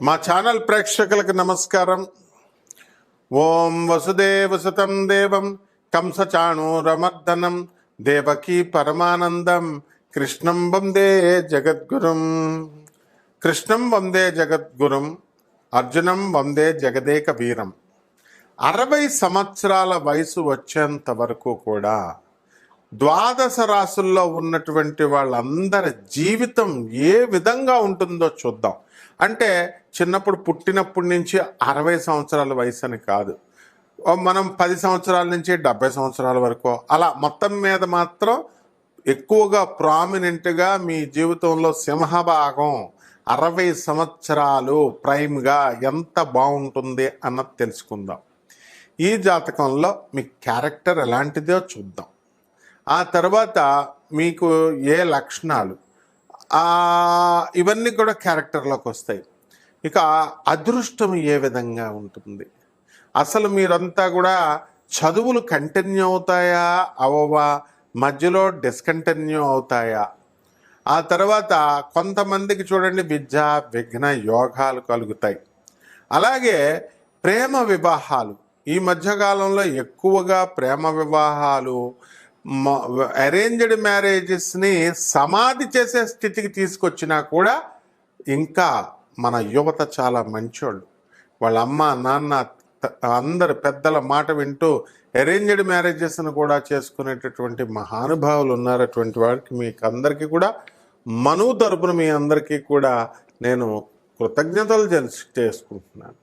మా ఛానల్ ప్రేక్షకులకు నమస్కారం. ఓం వసుదేవసుతం దేవం కంసచాణూరమర్దనం దేవకీ పరమానందం కృష్ణం వందే జగద్గురుం. కృష్ణం వందే జగద్గురుం అర్జునం వందే జగదేక వీరం అరవై సంవత్సరాల వయసు వచ్చేంత వరకు కూడా ద్వాదశ రాసుల్లో ఉన్నటువంటి వాళ్ళందరి జీవితం ఏ విధంగా ఉంటుందో చూద్దాం. అంటే చిన్నప్పుడు పుట్టినప్పటి నుంచి అరవై సంవత్సరాల వయసు అని కాదు. మనం పది సంవత్సరాల నుంచి డెబ్బై సంవత్సరాల వరకు అలా మొత్తం మీద మాత్రం ఎక్కువగా ప్రామినెంట్గా మీ జీవితంలో సింహభాగం అరవై సంవత్సరాలు ప్రైమ్గా ఎంత బాగుంటుంది అన్నది తెలుసుకుందాం. ఈ జాతకంలో మీ క్యారెక్టర్ ఎలాంటిదో చూద్దాం. ఆ తర్వాత మీకు ఏ లక్షణాలు ఇవన్నీ కూడా క్యారెక్టర్లోకి వస్తాయి. ఇక అదృష్టం ఏ విధంగా ఉంటుంది? అసలు మీరంతా కూడా చదువులు కంటిన్యూ అవుతాయా? అవవా మధ్యలో డిస్కంటిన్యూ అవుతాయా? ఆ తర్వాత కొంతమందికి చూడండి విద్య విఘ్న యోగాలు కలుగుతాయి. అలాగే ప్రేమ వివాహాలు. ఈ మధ్యకాలంలో ఎక్కువగా ప్రేమ వివాహాలు అరేంజ్డ్ మ్యారేజెస్ని సమాధి చేసే స్థితికి తీసుకొచ్చినా కూడా ఇంకా మన యువత చాలా మంచోళ్ళు. వాళ్ళ అమ్మ నాన్న అందరు పెద్దల మాట వింటూ అరేంజ్డ్ మ్యారేజెస్ను కూడా చేసుకునేటటువంటి మహానుభావులు ఉన్నారు అటువంటి వారికి మీకు అందరికీ కూడా మనువు తరపున మీ అందరికీ కూడా నేను కృతజ్ఞతలు చేసుకుంటున్నాను.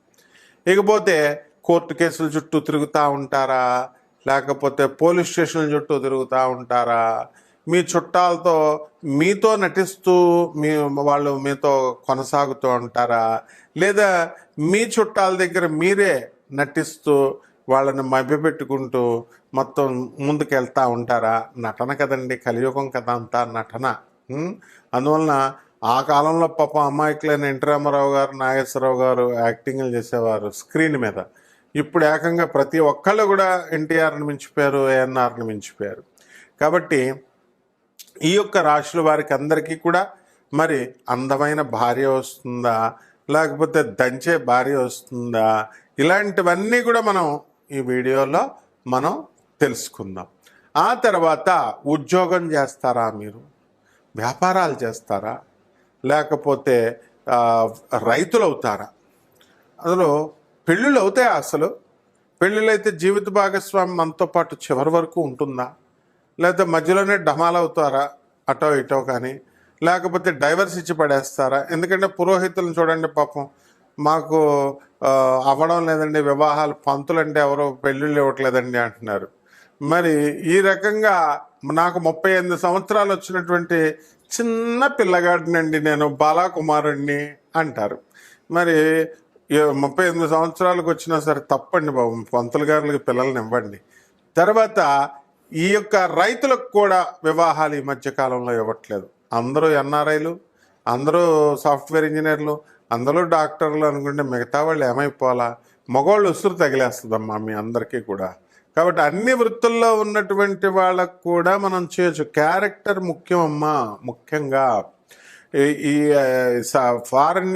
ఇకపోతే కోర్టు కేసుల చుట్టూ తిరుగుతూ ఉంటారా? లేకపోతే పోలీస్ స్టేషన్ల చుట్టూ తిరుగుతూ ఉంటారా? మీ చుట్టాలతో మీతో నటిస్తూ మీ వాళ్ళు మీతో కొనసాగుతూ ఉంటారా? లేదా మీ చుట్టాల దగ్గర మీరే నటిస్తూ వాళ్ళని మభ్యపెట్టుకుంటూ మొత్తం ముందుకెళ్తూ ఉంటారా? నటన కదండి కలియుగం కదా అంతా నటన. అందువలన ఆ కాలంలో పాప అమాయకులైన ఎన్టీ రామారావు గారు నాగేశ్వరరావు గారు యాక్టింగ్లు చేసేవారు స్క్రీన్ మీద. ఇప్పుడు ఏకంగా ప్రతి ఒక్కళ్ళు కూడా ఎన్టీఆర్ని మించిపోయారు ఏఎన్ఆర్ని మించిపోయారు. కాబట్టి ఈ యొక్క రాశుల వారికి అందరికీ కూడా మరి అందమైన భార్య వస్తుందా? లేకపోతే దంచే భార్య వస్తుందా? ఇలాంటివన్నీ కూడా మనం ఈ వీడియోలో మనం తెలుసుకుందాం. ఆ తర్వాత ఉద్యోగం చేస్తారా మీరు? వ్యాపారాలు చేస్తారా? లేకపోతే రైతులు అవుతారా అందులో పెళ్ళిళ్ళు అవుతాయా అసలు? పెళ్ళిళ్ళు అయితే జీవిత భాగస్వామి మనతో పాటు చివరి వరకు ఉంటుందా? లేకపోతే మధ్యలోనే డమాలవుతారా అటో ఇటో కానీ? లేకపోతే డైవర్స్ ఇచ్చి పడేస్తారా? ఎందుకంటే పురోహితులను చూడండి పాపం మాకు అవ్వడం లేదండి వివాహాలు పంతులంటే ఎవరో పెళ్ళిళ్ళు ఇవ్వట్లేదండి అంటున్నారు. మరి ఈ రకంగా నాకు ముప్పై ఎనిమిది సంవత్సరాలు వచ్చినటువంటి చిన్న పిల్లగాడినండి నేను బాలాకుమారుణ్ణి అంటారు. మరి ముప్పై ఎనిమిది సంవత్సరాలకు వచ్చినా సరే తప్పండి బాబు పంతులు గారులకి పిల్లల్ని ఇవ్వండి. తర్వాత ఈ యొక్క రైతులకు కూడా వివాహాలు ఈ మధ్య కాలంలో ఇవ్వట్లేదు. అందరూ ఎన్ఆర్ఐలు అందరూ సాఫ్ట్వేర్ ఇంజనీర్లు అందరూ డాక్టర్లు అనుకుంటే మిగతా వాళ్ళు ఏమైపోవాలా? మగవాళ్ళు ఉసురు తగిలేస్తుందమ్మా మీ అందరికీ కూడా. కాబట్టి అన్ని వృత్తుల్లో ఉన్నటువంటి వాళ్ళకు కూడా మనం చేయొచ్చు. క్యారెక్టర్ ముఖ్యం అమ్మా ముఖ్యంగా ఈ- ఈ ఫారెన్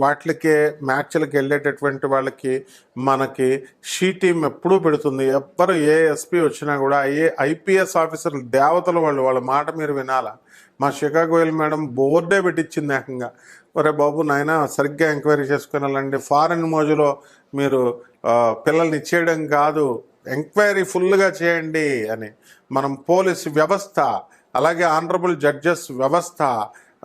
వాటికి మ్యాచ్లకి వెళ్ళేటటువంటి వాళ్ళకి మనకి షీ టీం ఎప్పుడూ పెడుతుంది. ఎవ్వరు ఏ ఎస్పీ వచ్చినా కూడా ఏ ఐపీఎస్ ఆఫీసర్లు దేవతలు వాళ్ళు వాళ్ళ మాట మీరు వినాలా? మా గోయల్ మేడం బోర్డే పెట్టించింది ఏకంగా. ఒరే బాబు నాయన సరిగ్గా ఎంక్వైరీ చేసుకుని వెళ్ళండి. ఫారెన్ మోజులో మీరు పిల్లల్ని ఇచ్చేయడం కాదు. ఎంక్వైరీ ఫుల్గా చేయండి అని. మనం పోలీస్ వ్యవస్థ అలాగే ఆనరబుల్ జడ్జెస్ వ్యవస్థ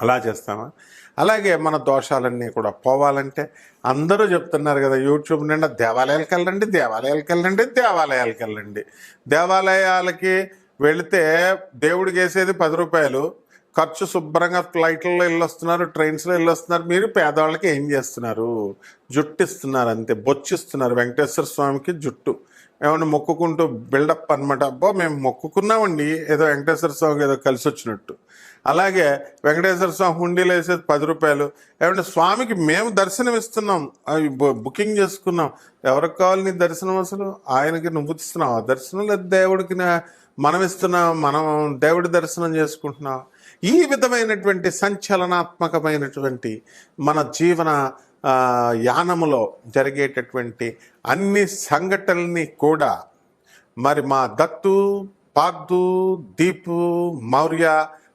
అలా చేస్తామా? అలాగే మన దోషాలన్నీ కూడా పోవాలంటే అందరూ చెప్తున్నారు కదా యూట్యూబ్ నిండా దేవాలయాలకు వెళ్ళండి దేవాలయాలకు వెళ్ళండి దేవాలయాలకు వెళ్ళండి. దేవాలయాలకి వెళితే దేవుడికి వేసేది పది రూపాయలు. ఖర్చు శుభ్రంగా ఫ్లైట్లలో వెళ్ళొస్తున్నారు ట్రైన్స్లో వెళ్ళొస్తున్నారు. మీరు పేదవాళ్ళకి ఏం చేస్తున్నారు? జుట్టు ఇస్తున్నారు అంతే బొచ్చిస్తున్నారు. వెంకటేశ్వర స్వామికి జుట్టు. ఏమన్నా మొక్కుకుంటూ బిల్డప్ అనమాట అబ్బో మేము మొక్కుకున్నామండి. ఏదో వెంకటేశ్వర స్వామికి ఏదో కలిసి వచ్చినట్టు అలాగే వెంకటేశ్వర స్వామి హుండీలో వేసేది పది రూపాయలు. ఏమంటే స్వామికి మేము దర్శనం ఇస్తున్నాం. అవి బుకింగ్ చేసుకున్నాం. ఎవరికి కావాలి నీ దర్శనం అసలు? ఆయనకి నువ్వు ఇస్తున్నావు. ఆ దర్శనం లేదు దేవుడికి మనం ఇస్తున్నాం. మనం దేవుడి దర్శనం చేసుకుంటున్నాం. ఈ విధమైనటువంటి సంచలనాత్మకమైనటువంటి మన జీవన యానములో జరిగేటటువంటి అన్ని సంఘటనల్ని కూడా మరి మా దత్తు పార్దు దీపు మౌర్య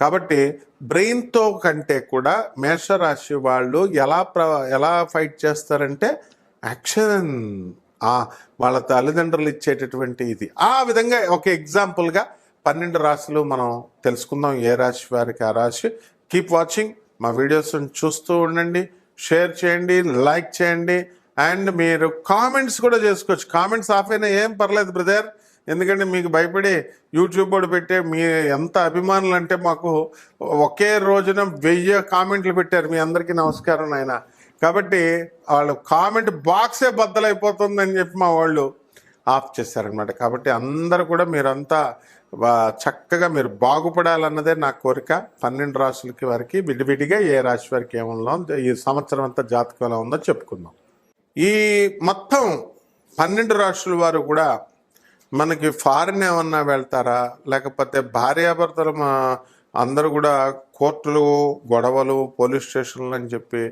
కాబట్టి బ్రెయిన్తో కంటే కూడా మేషరాశి వాళ్ళు ఎలా ప్ర ఎలా ఫైట్ చేస్తారంటే యాక్షన్. వాళ్ళ తల్లిదండ్రులు ఇచ్చేటటువంటి ఇది. ఆ విధంగా ఒక ఎగ్జాంపుల్గా పన్నెండు రాశులు మనం తెలుసుకుందాం. ఏ రాశి వారికి ఆ రాశి. Keep watching. మా వీడియోస్ చూస్తూ ఉండండి. షేర్ చేయండి. లైక్ చేయండి. అండ్ మీరు కామెంట్స్ కూడా చేసుకోవచ్చు. కామెంట్స్ ఆఫ్ అయినా ఏం పర్లేదు బ్రదర్. ఎందుకంటే మీకు భయపడి యూట్యూబ్ వాడు పెట్టే మీ ఎంత అభిమానులు అంటే మాకు ఒకే రోజున వెయ్యి కామెంట్లు పెట్టారు. మీ అందరికీ నమస్కారం నాయన. కాబట్టి వాళ్ళు కామెంట్ బాక్సే బద్దలైపోతుందని చెప్పి మా వాళ్ళు ఆఫ్ చేశారనమాట కాబట్టి అందరూ కూడా మీరంతా చక్కగా మీరు బాగుపడాలన్నదే నా కోరిక. పన్నెండు రాశులకి వారికి విడివిడిగా ఏ రాశి వారికి ఏమన్నా ఈ సంవత్సరం అంతా జాతకం ఎలా ఉందో చెప్పుకుందాం. ఈ మొత్తం పన్నెండు రాష్ట్రాల వారు కూడా మనకి ఫారిన్ ఏమన్నా వెళ్తారా? లేకపోతే భార్యాభర్తలు మా అందరూ కూడా కోర్టులు గొడవలు పోలీస్ స్టేషన్లు అని చెప్పి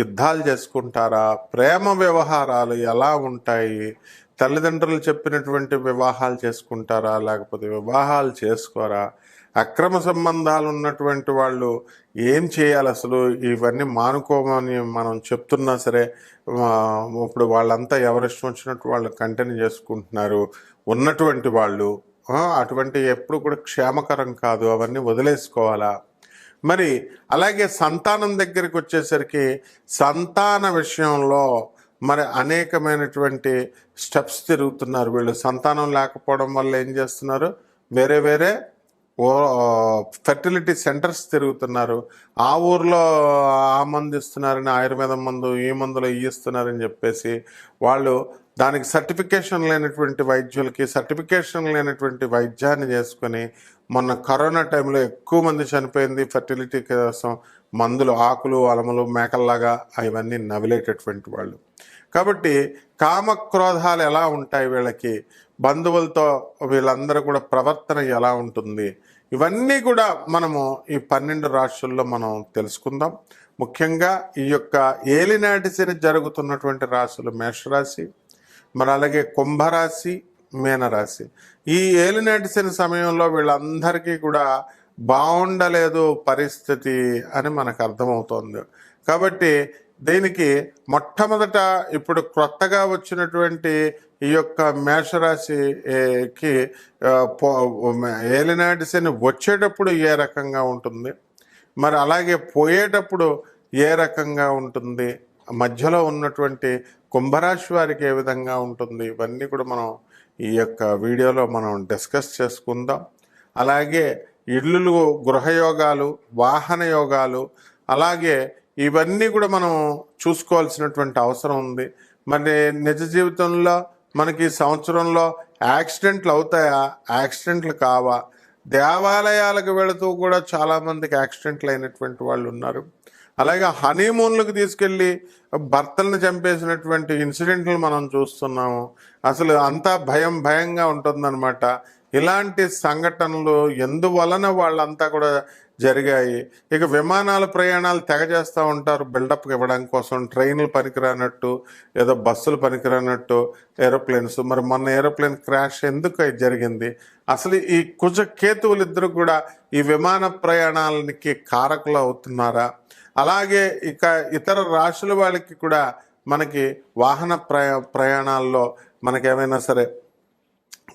యుద్ధాలు చేసుకుంటారా? ప్రేమ వ్యవహారాలు ఎలా ఉంటాయి? తల్లిదండ్రులు చెప్పినటువంటి వివాహాలు చేసుకుంటారా? లేకపోతే వివాహాలు చేసుకోరా? అక్రమ సంబంధాలు ఉన్నటువంటి వాళ్ళు ఏం చేయాలి అసలు? ఇవన్నీ మానుకోమని మనం చెప్తున్నా సరే ఇప్పుడు వాళ్ళంతా ఎవరిష్టం వచ్చినట్టు వాళ్ళు కంటిన్యూ చేసుకుంటున్నారు. ఉన్నటువంటి వాళ్ళు అటువంటి ఎప్పుడు కూడా క్షేమకరం కాదు అవన్నీ వదిలేసుకోవాలా? మరి అలాగే సంతానం దగ్గరికి వచ్చేసరికి సంతాన విషయంలో మరి అనేకమైనటువంటి స్టెప్స్ తిరుగుతున్నారు వీళ్ళు. సంతానం లేకపోవడం వల్ల ఏం చేస్తున్నారు? వేరే వేరే ఫెర్టిలిటీ సెంటర్స్ తిరుగుతున్నారు. ఆ ఊర్లో ఆ మందు ఇస్తున్నారని ఆయుర్వేదం మందు ఈ మందులు ఇస్తున్నారని చెప్పేసి వాళ్ళు దానికి సర్టిఫికేషన్ లేనటువంటి వైద్యులకి సర్టిఫికేషన్ లేనటువంటి వైద్యాన్ని చేసుకొని మొన్న కరోనా టైంలో ఎక్కువ మంది చనిపోయింది ఫెర్టిలిటీ కోసం మందులు ఆకులు అలములు మేకల్లాగా అవన్నీ నవిలేటటువంటి వాళ్ళు. కాబట్టి కామక్రోధాలు ఎలా ఉంటాయి వీళ్ళకి? బంధువులతో వీళ్ళందరూ కూడా ప్రవర్తన ఎలా ఉంటుంది? ఇవన్నీ కూడా మనము ఈ పన్నెండు రాశుల్లో మనం తెలుసుకుందాం. ముఖ్యంగా ఈ యొక్క ఏలినాటి శని జరుగుతున్నటువంటి రాశులు మేషరాశి మరి అలాగే కుంభరాశి మీనరాశి. ఈ ఏలినాటి శని సమయంలో వీళ్ళందరికీ కూడా బాగుండలేదు పరిస్థితి అని మనకు అర్థమవుతోంది. కాబట్టి దీనికి మొట్టమొదట ఇప్పుడు క్రొత్తగా వచ్చినటువంటి ఈ యొక్క మేషరాశికి ఏలినాటి శని వచ్చేటప్పుడు ఏ రకంగా ఉంటుంది? మరి అలాగే పోయేటప్పుడు ఏ రకంగా ఉంటుంది? మధ్యలో ఉన్నటువంటి కుంభరాశి వారికి ఏ విధంగా ఉంటుంది? ఇవన్నీ కూడా మనం ఈ యొక్క వీడియోలో మనం డిస్కస్ చేసుకుందాం. అలాగే ఇల్లులు గృహయోగాలు వాహన యోగాలు అలాగే ఇవన్నీ కూడా మనం చూసుకోవాల్సినటువంటి అవసరం ఉంది. మరి నిజ జీవితంలో మనకి సంవత్సరంలో యాక్సిడెంట్లు అవుతాయా? యాక్సిడెంట్లు కావా? దేవాలయాలకు వెళుతూ కూడా చాలామందికి యాక్సిడెంట్లు అయినటువంటి వాళ్ళు ఉన్నారు. అలాగే హనీమూన్లకు తీసుకెళ్ళి భర్తలను చంపేసినటువంటి ఇన్సిడెంట్లు మనం చూస్తున్నాము. అసలు అంతా భయం భయంగా ఉంటుందన్నమాట. ఇలాంటి సంఘటనలు ఎందువలన వాళ్ళంతా కూడా జరిగాయి? ఇక విమానాల ప్రయాణాలు తెగ చేస్తూ ఉంటారు. బిల్డప్ ఇవ్వడం కోసం ట్రైన్లు పనికిరానట్టు ఏదో బస్సులు పనికిరానట్టు ఏరోప్లేన్స్. మరి మొన్న ఏరోప్లేన్ క్రాష్ ఎందుకు జరిగింది? అసలు ఈ కుజ కేతువులు ఇద్దరు కూడా ఈ విమాన ప్రయాణాలకి కారకులు అవుతున్నారా? అలాగే ఇక ఇతర రాశుల వాళ్ళకి కూడా మనకి వాహన ప్రయా ప్రయాణాల్లో మనకేమైనా సరే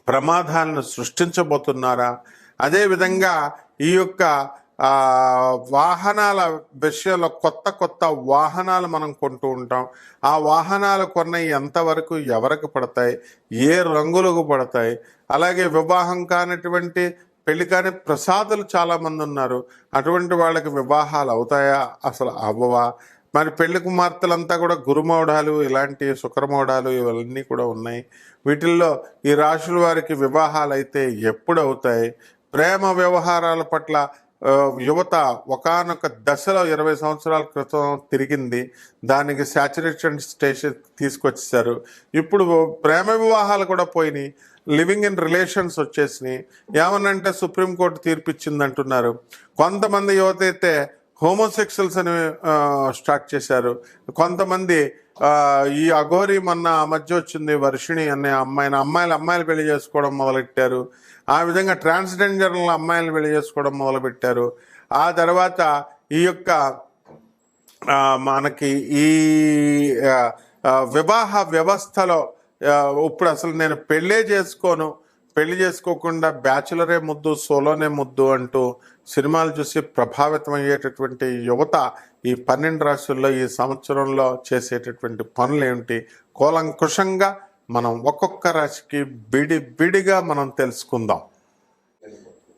ప్రమాదాలను సృష్టించబోతున్నారా? అదేవిధంగా ఈ యొక్క వాహనాల విషయంలో కొత్త కొత్త వాహనాలు మనం కొంటూ ఉంటాం. ఆ వాహనాలు కొన్న ఎంతవరకు ఎవరికి పడతాయి? ఏ రంగులకు పడతాయి? అలాగే వివాహం కానటువంటి పెళ్ళి కాని ప్రసాదులు చాలా మంది ఉన్నారు. అటువంటి వాళ్ళకి వివాహాలు అవుతాయా? అసలు అవ్వవా? మరి పెళ్ళి కుమార్తెలంతా కూడా గురుమౌఢాలు ఇలాంటి శుక్రమౌఢాలు ఇవన్నీ కూడా ఉన్నాయి. వీటిల్లో ఈ రాశుల వారికి వివాహాలు అయితే ఎప్పుడు అవుతాయి ప్రేమ వ్యవహారాల పట్ల యువత ఒకానొక దశలో ఇరవై సంవత్సరాల క్రితం తిరిగింది. దానికి సాచురేషన్ స్టేషన్ తీసుకొచ్చేసారు ఇప్పుడు ప్రేమ వివాహాలు కూడా పోయినాయి. లివింగ్ ఇన్ రిలేషన్స్ వచ్చేసినాయి. ఏమనంటే సుప్రీంకోర్టు తీర్పు అంటున్నారు కొంతమంది యువత అయితే హోమోసెక్షువల్స్ అని స్టార్ట్ చేశారు. కొంతమంది ఈ అఘోరి మొన్న మధ్య వచ్చింది వర్షిణి అనే అమ్మాయిని అమ్మాయిలు అమ్మాయిలు పెళ్ళి చేసుకోవడం మొదలెట్టారు. ఆ విధంగా ట్రాన్స్జెండర్ల అమ్మాయిలు పెళ్ళి చేసుకోవడం మొదలుపెట్టారు. ఆ తర్వాత ఈ యొక్క మనకి ఈ వివాహ వ్యవస్థలో ఇప్పుడు అసలు నేను పెళ్ళే చేసుకోను. పెళ్ళి చేసుకోకుండా బ్యాచులరే ముద్దు సోలోనే ముద్దు అంటూ సినిమాలు చూసి ప్రభావితం అయ్యేటటువంటి యువత ఈ పన్నెండు రాశుల్లో ఈ సంవత్సరంలో చేసేటటువంటి పనులు ఏమిటి? కూలంకుషంగా మనం ఒక్కొక్క రాశికి బిడి బిడిగా మనం తెలుసుకుందాం.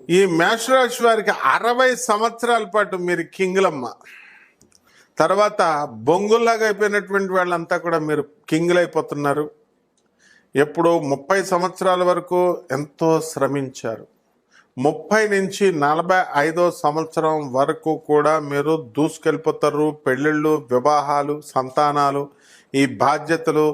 ఈ మేషరాశి వారికి అరవై సంవత్సరాల పాటు మీరు కింగులమ్మ. తర్వాత బొంగుల్లాగా అయిపోయినటువంటి వాళ్ళంతా కూడా మీరు కింగులు అయిపోతున్నారు ఎప్పుడు ముప్పై సంవత్సరాల వరకు ఎంతో శ్రమించారు. ముప్పై నుంచి నలభై ఐదో సంవత్సరం వరకు కూడా మీరు దూసుకెళ్ళిపోతారు. పెళ్ళిళ్ళు వివాహాలు సంతానాలు ఈ బాధ్యతలు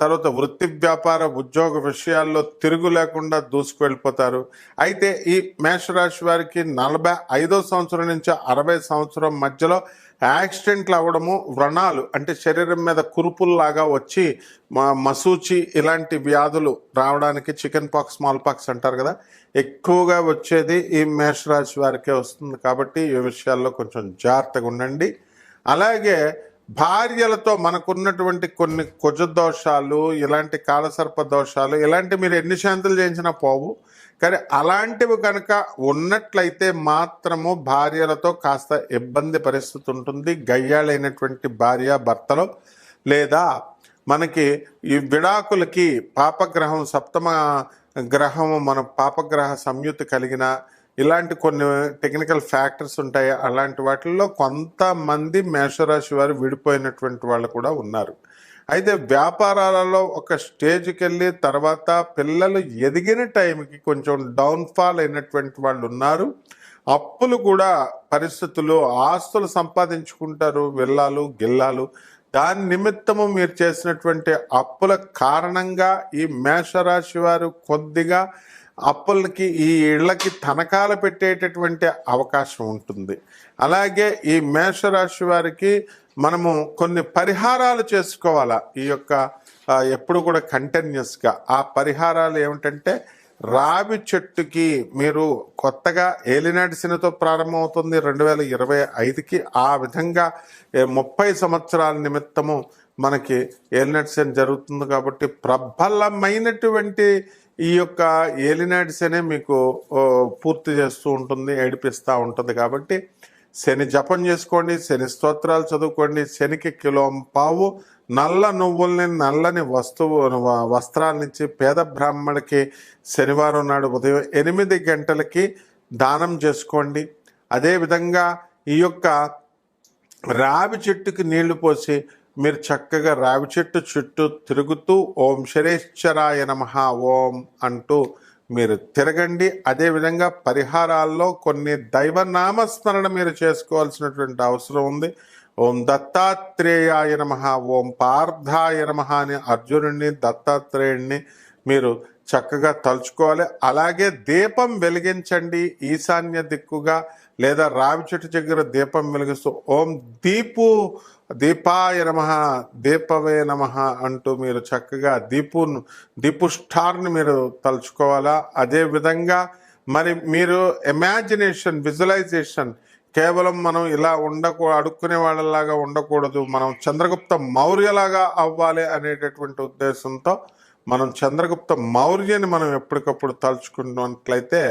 తర్వాత వృత్తి వ్యాపార ఉద్యోగ విషయాల్లో తిరుగు లేకుండా దూసుకువెళ్ళిపోతారు అయితే ఈ మేషరాశి వారికి నలభై ఐదో సంవత్సరం నుంచి అరవై సంవత్సరం మధ్యలో యాక్సిడెంట్లు అవ్వడము వ్రణాలు అంటే శరీరం మీద కురుపుల్లాగా వచ్చి మసూచి ఇలాంటి వ్యాధులు రావడానికి చికెన్ పాక్స్ స్మాల్ పాక్స్ అంటారు కదా ఎక్కువగా వచ్చేది ఈ మేషరాశి వారికే వస్తుంది కాబట్టి ఈ విషయాల్లో కొంచెం జాగ్రత్తగా ఉండండి. అలాగే భార్యలతో మనకున్నటువంటి కొన్ని కుజ దోషాలు ఇలాంటి కాలసర్ప దోషాలు ఇలాంటి మీరు ఎన్ని శాంతులు చేయించినా పోవు. కానీ అలాంటివి కనుక ఉన్నట్లయితే మాత్రము భార్యలతో కాస్త ఇబ్బంది పరిస్థితి ఉంటుంది. గయ్యాళైనటువంటి భార్య భర్తలో లేదా మనకి ఈ విడాకులకి పాపగ్రహం సప్తమ గ్రహము మన పాపగ్రహ సంయుతి కలిగిన ఇలాంటి కొన్ని టెక్నికల్ ఫ్యాక్టర్స్ ఉంటాయి. అలాంటి వాటిల్లో కొంతమంది మేషరాశి వారు విడిపోయినటువంటి వాళ్ళు కూడా ఉన్నారు. అయితే వ్యాపారాలలో ఒక స్టేజ్కి వెళ్ళి తర్వాత పిల్లలు ఎదిగిన టైంకి కొంచెం డౌన్ఫాల్ అయినటువంటి వాళ్ళు ఉన్నారు. అప్పులు కూడా పరిస్థితులు ఆస్తులు సంపాదించుకుంటారు వెళ్ళాలు గిల్లాలు. దాని నిమిత్తము మీరు చేసినటువంటి అప్పుల కారణంగా ఈ మేషరాశి వారు కొద్దిగా అప్పులకి ఈ ఇళ్ళకి తనఖాలు పెట్టేటటువంటి అవకాశం ఉంటుంది. అలాగే ఈ మేషరాశి వారికి మనము కొన్ని పరిహారాలు చేసుకోవాలా? ఈ యొక్క ఎప్పుడు కూడా కంటిన్యూస్గా ఆ పరిహారాలు ఏమిటంటే రావి చెట్టుకి మీరు కొత్తగా ఏలినడిసినతో ప్రారంభమవుతుంది రెండు వేల ఇరవై ఐదుకి. ఆ విధంగా ముప్పై సంవత్సరాల నిమిత్తము మనకి ఏలినడిసిన జరుగుతుంది కాబట్టి ప్రబలమైనటువంటి ఈ యొక్క ఏలినాటి శని మీకు పూర్తి చేస్తూ ఉంటుంది ఏడిపిస్తూ ఉంటుంది కాబట్టి శని జపం చేసుకోండి శని స్తోత్రాలు చదువుకోండి శనికి కిలోం పావు నల్ల నువ్వుల్ని నల్లని వస్తువు వస్త్రాలనిచ్చి పేద బ్రాహ్మడికి శనివారం నాడు ఉదయం ఎనిమిది గంటలకి దానం చేసుకోండి. అదేవిధంగా ఈ యొక్క రావి చెట్టుకి నీళ్ళు పోసి మీరు చక్కగా రావి చెట్టు చుట్టూ తిరుగుతూ ఓం శరేశ్వరాయ నమ ఓం అంటూ మీరు తిరగండి. అదేవిధంగా పరిహారాల్లో కొన్ని దైవ నామస్మరణ మీరు చేసుకోవాల్సినటువంటి అవసరం ఉంది. ఓం దత్తాత్రేయాయ నమ ఓం పార్థాయ నమ అని అర్జునుడిని దత్తాత్రేయుడిని మీరు చక్కగా తలుచుకోవాలి. అలాగే దీపం వెలిగించండి ఈశాన్య దిక్కుగా. లేదా రావి చెట్టు దగ్గర దీపం వెలిగిస్తూ ఓం దీపు దీపాయ నమ దీపవే నమ అంటూ మీరు చక్కగా దీపు దీపు స్టార్ని మీరు తలుచుకోవాలా? అదే విధంగా మరి మీరు ఇమాజినేషన్ విజువలైజేషన్ కేవలం మనం ఇలా ఉండకూ అడుక్కునే వాళ్ళలాగా ఉండకూడదు. మనం చంద్రగుప్త మౌర్యలాగా అవ్వాలి అనేటటువంటి ఉద్దేశంతో మనం చంద్రగుప్త మౌర్యని మనం ఎప్పటికప్పుడు తలుచుకున్నట్లయితే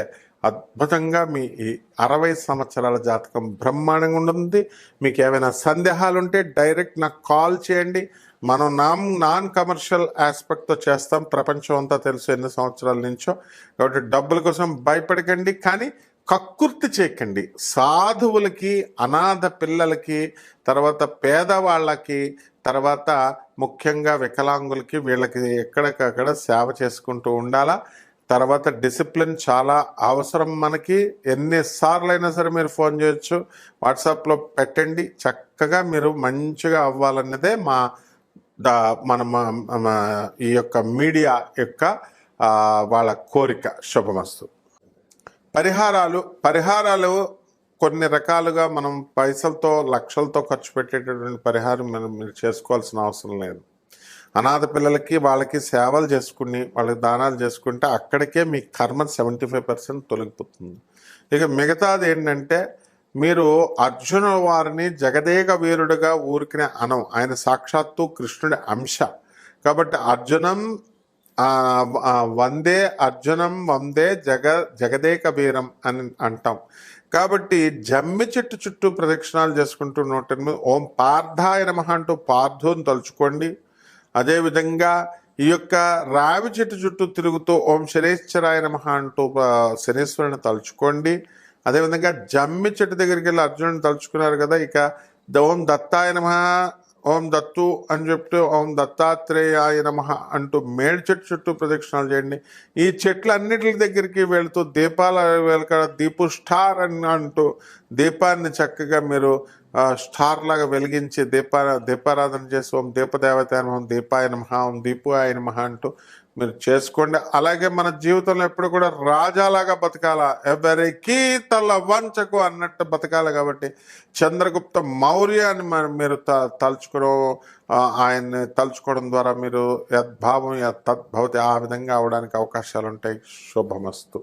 అద్భుతంగా మీ ఈ అరవై సంవత్సరాల జాతకం బ్రహ్మాండంగా ఉంటుంది. మీకు ఏమైనా సందేహాలు ఉంటే డైరెక్ట్ నాకు కాల్ చేయండి. మనం నాన్ నాన్ కమర్షియల్ ఆస్పెక్ట్తో చేస్తాం. ప్రపంచం అంతా తెలుసు ఎన్ని సంవత్సరాల నుంచో. కాబట్టి డబ్బుల కోసం భయపడకండి. కానీ కక్కుర్తి చేయకండి. సాధువులకి అనాథ పిల్లలకి తర్వాత పేదవాళ్ళకి తర్వాత ముఖ్యంగా వికలాంగులకి వీళ్ళకి ఎక్కడికక్కడ సేవ చేసుకుంటూ ఉండాలా? తర్వాత డిసిప్లిన్ చాలా అవసరం మనకి. ఎన్నిసార్లు అయినా సరే మీరు ఫోన్ చేయొచ్చు. వాట్సాప్లో పెట్టండి. చక్కగా మీరు మంచిగా అవ్వాలన్నదే మా దా మన ఈ యొక్క మీడియా యొక్క వాళ్ళ కోరిక. శుభమస్తు. పరిహారాలు పరిహారాలు కొన్ని రకాలుగా మనం పైసలతో లక్షలతో ఖర్చు పెట్టేటటువంటి పరిహారం మనం మీరు చేసుకోవాల్సిన అవసరం లేదు. అనాథ పిల్లలకి వాళ్ళకి సేవలు చేసుకుని వాళ్ళకి దానాలు చేసుకుంటే అక్కడికే మీ కర్మ సెవెంటీ ఫైవ్ పర్సెంట్ తొలగిపోతుంది. ఇక మిగతాది ఏంటంటే మీరు అర్జున వారిని జగదేక వీరుడుగా ఊరికినే అనం ఆయన సాక్షాత్తు కృష్ణుడి అంశ. కాబట్టి అర్జునం వందే అర్జునం వందే జగ జగదేక వీరం అని అంటాం. కాబట్టి జమ్మి చెట్టు చుట్టూ ప్రదక్షిణాలు చేసుకుంటూ నూట ఎనిమిది ఓం పార్థాయ నమ అంటూ పార్థుని తలుచుకోండి. అదేవిధంగా ఈ యొక్క రావి చెట్టు చుట్టూ తిరుగుతూ ఓం శనేశ్వరాయ నమ అంటూ శనేశ్వరుని తలుచుకోండి. అదేవిధంగా జమ్మి చెట్టు దగ్గరికి వెళ్ళి అర్జునుడిని తలుచుకున్నారు కదా ఇక ద- ఓం దత్తాయ నమ ఓం దత్తు అని చెప్తూ ఓం దత్తాత్రేయాయ నమ అంటూ మేడ్ చెట్టు చుట్టూ ప్రదక్షిణాలు చేయండి. ఈ చెట్లన్నిటి దగ్గరికి వెళుతూ దీపాల వెలక దీపు స్టార్ అని అంటూ దీపాన్ని చక్కగా మీరు స్టార్ లాగా వెలిగించి దీపా దీపారాధన చేసి ఓం దీపదేవత నమ ఓం దీపాయ నమ ఓం దీపు ఆయన నమ అంటూ మీరు చేసుకోండి. అలాగే మన జీవితంలో ఎప్పుడు కూడా రాజాలాగా బతకాల? ఎవరికి తల వంచకు అన్నట్టు బతకాలి కాబట్టి చంద్రగుప్త మౌర్యాన్ని మరి మీరు త తలుచుకోవడం ఆయన్ని తలుచుకోవడం ద్వారా మీరు యద్భావం యత్ తద్భవతి ఆ విధంగా అవడానికి అవకాశాలు ఉంటాయి శుభమస్తు.